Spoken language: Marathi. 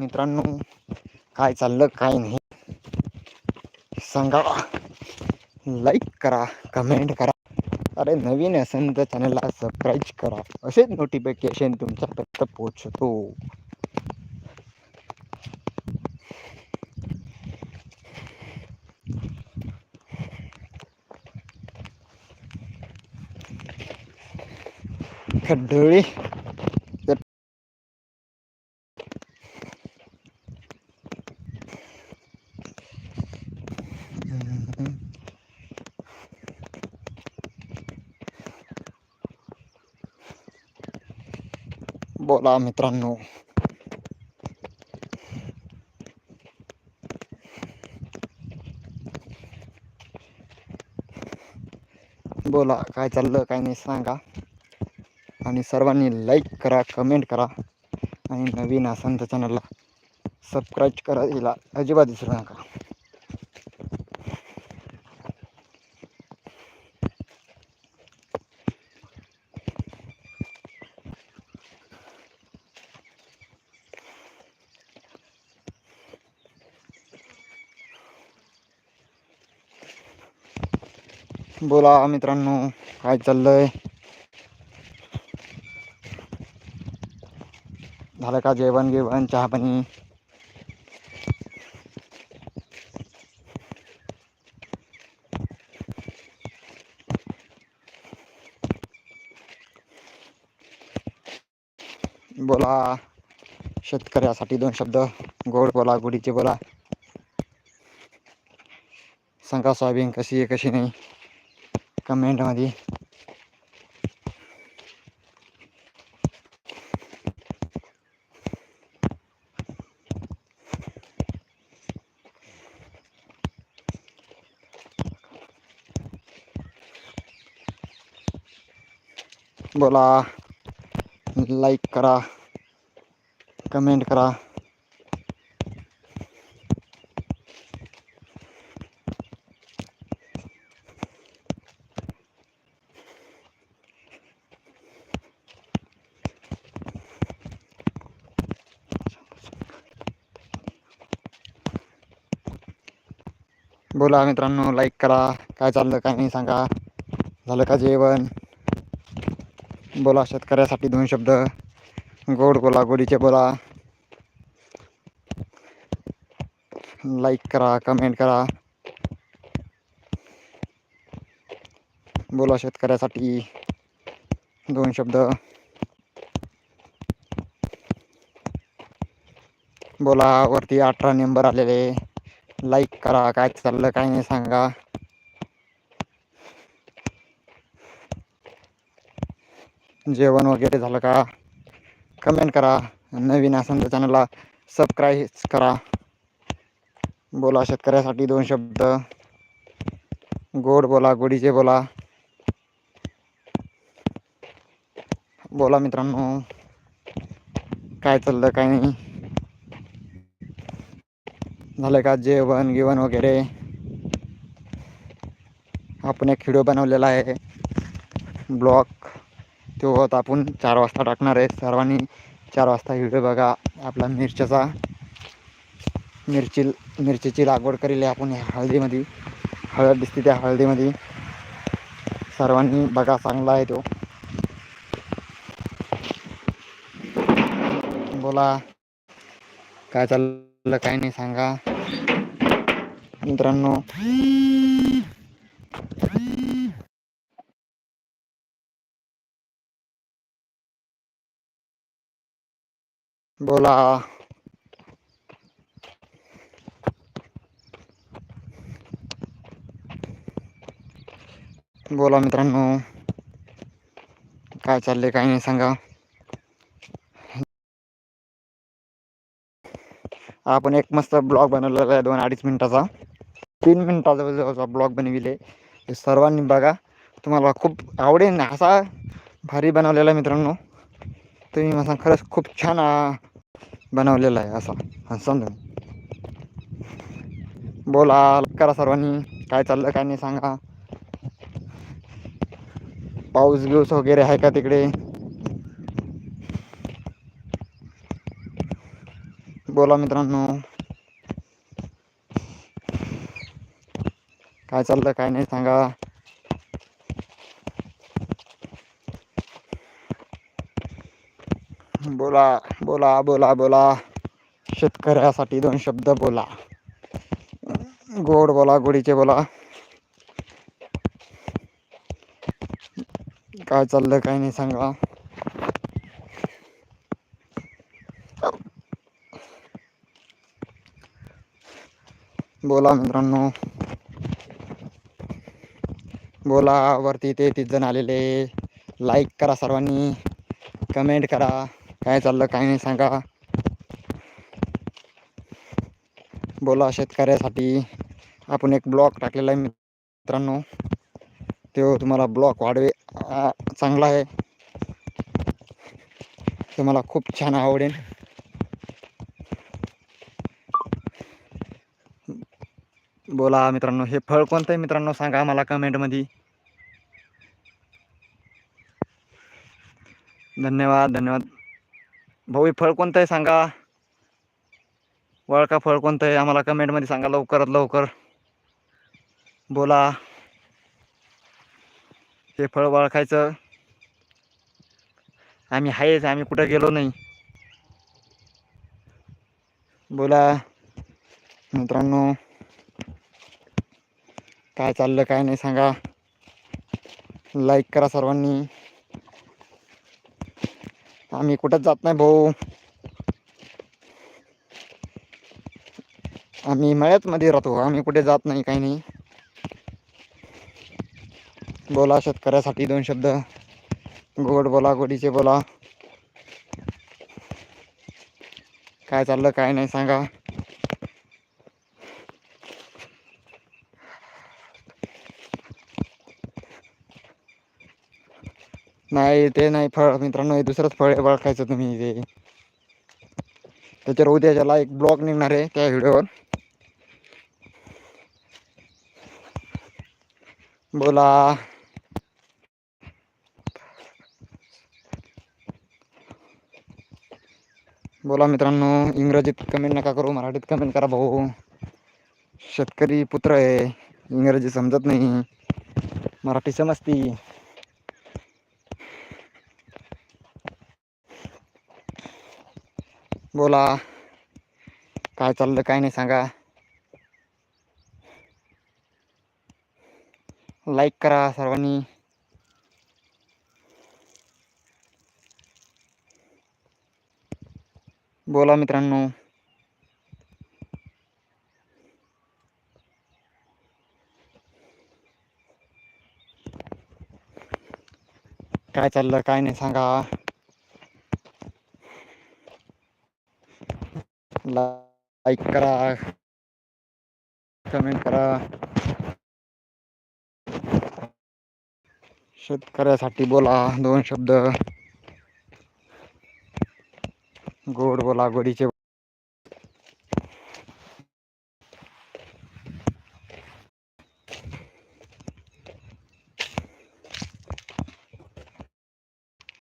मित्रांनो काय चाललं काय नाही. सांगा लाईक करा कमेंट करा. अरे नवीन असेल तर चॅनलला सबस्क्राईब करा. असेच नोटिफिकेशन तुमच्यापर्यंत पोचतो खड्डोळी. बोला मित्रांनो. बोला काय चाललं काय नाही सांगा. आणि सर्वांनी लाईक करा कमेंट करा. आणि नवीन असाल तर चॅनलला सबस्क्राईब करा हिला अजिबात विसरू नका. बोला मित्रांनो काय चाललंय? झालं का जेवण गेवण चहा पाणी? बोला शेतकऱ्यासाठी दोन शब्द गोड बोला गुढीचे बोला. सांगा सोयाबीन कशी आहे कशी नाही? कमेंटमध्ये बोला लाईक करा कमेंट करा बोला मित्रांनो लाईक करा. काय चाललं काय नाही सांगा. झालं का जेवण? बोला शेतकऱ्यासाठी दोन शब्द. गोड बोला गोडीचे बोला. लाईक करा कमेंट करा. बोला शेतकऱ्यासाठी दोन शब्द. बोला वरती अठरा नंबर आलेले. लाईक करा काय चाललं काय नाही सांगा. जेवण वगैरे झालं का? कमेंट करा. नवीन असेल तर चॅनलला सबस्क्राईब करा. बोला शेतकऱ्यासाठी दोन शब्द. गोड बोला गोडीचे बोला. बोला मित्रांनो. काय चाललं काय नाही. झालं का जेवण गिवण वगैरे? आपण एक व्हिडिओ बनवलेला आहे. ब्लॉग. तो होत आपण चार वाजता टाकणार आहे. सर्वांनी चार वाजता व्हिडिओ बघा. आपला मिरच्याचा मिरची मिरचीची लागवड करेल आहे आपण हळदीमध्ये. हळद दिसते त्या हळदीमध्ये. सर्वांनी बघा चांगला आहे तो. बोला. काय चाललं काय नाही सांगा मित्रांनो बोला बोला मित्रांनो काय चाललंय काय नाही सांगा आपण एक मस्त ब्लॉग बनवलेला आहे दोन अडीच मिनिटाचा. तीन मिनिटाचा जवळचा ब्लॉग बनविले. हे सर्वांनी बघा. तुम्हाला खूप आवडेल असा भारी बनवलेला आहे मित्रांनो. तुम्ही मला खरंच खूप छान बनवलेला आहे असा. हा, समजून बोला करा सर्वांनी. काय चाललं काय नाही सांगा. पाऊस बिऊस वगैरे आहे का तिकडे? बोला मित्रांनो. काय चाललं काय नाही सांगा. बोला बोला बोला बोला. शेतकऱ्यासाठी दोन शब्द बोला. गोड बोला गोडीचे बोला. काय चाललं काय नाही सांगा. बोला मित्रांनो. बोला वरती ते तीस जण आलेले लाईक करा सर्वांनी. कमेंट करा. काय चाललं काय नाही सांगा. बोला शेतकऱ्यासाठी. आपण एक ब्लॉग टाकलेला आहे मित्रांनो. तो तुम्हाला ब्लॉग वाढवे चांगला आहे. तुम्हाला खूप छान आवडेल. बोला मित्रांनो हे फळ कोणतं आहे मित्रांनो? सांगा मला कमेंटमध्ये धन्यवाद धन्यवाद. भाऊ हे फळ कोणतं आहे सांगा. वळका फळ कोणतं आहे आम्हाला कमेंटमध्ये सांगा लवकरात लवकर. बोला. हे फळ वळखायचं. आम्ही आहेच आम्ही कुठं गेलो नाही. बोला. मित्रांनो काय चाललं काय नाही सांगा. लाईक करा सर्वांनी. आम्ही कुठंच जात नाही भाऊ. आम्ही मळ्यातमध्ये राहतो आम्ही कुठे जात नाही काही नाही. बोला शेतकऱ्यासाठी दोन शब्द. गोड बोला गोडीचे बोला. काय चाललं काय नाही सांगा. नाही ते नाही फळ मित्रांनो हे दुसरंच फळ आहे ओळखायचं तुम्ही ते. त्याच्यावर उद्या ज्याला एक ब्लॉग निघणार आहे त्या व्हिडिओवर. बोला. बोला मित्रांनो इंग्रजीत कमेंट नका करू मराठीत कमेंट करा भाऊ. शेतकरी पुत्र आहे इंग्रजी समजत नाही. मराठी समजती. बोला. काय चाललं काय नाही सांगा. लाईक करा सर्वांनी. बोला मित्रांनो. काय चाललं काय नाही सांगा. लाईक करा कमेंट करा शेतकऱ्यासाठी बोला दोन शब्द. गोड बोला गोडीचे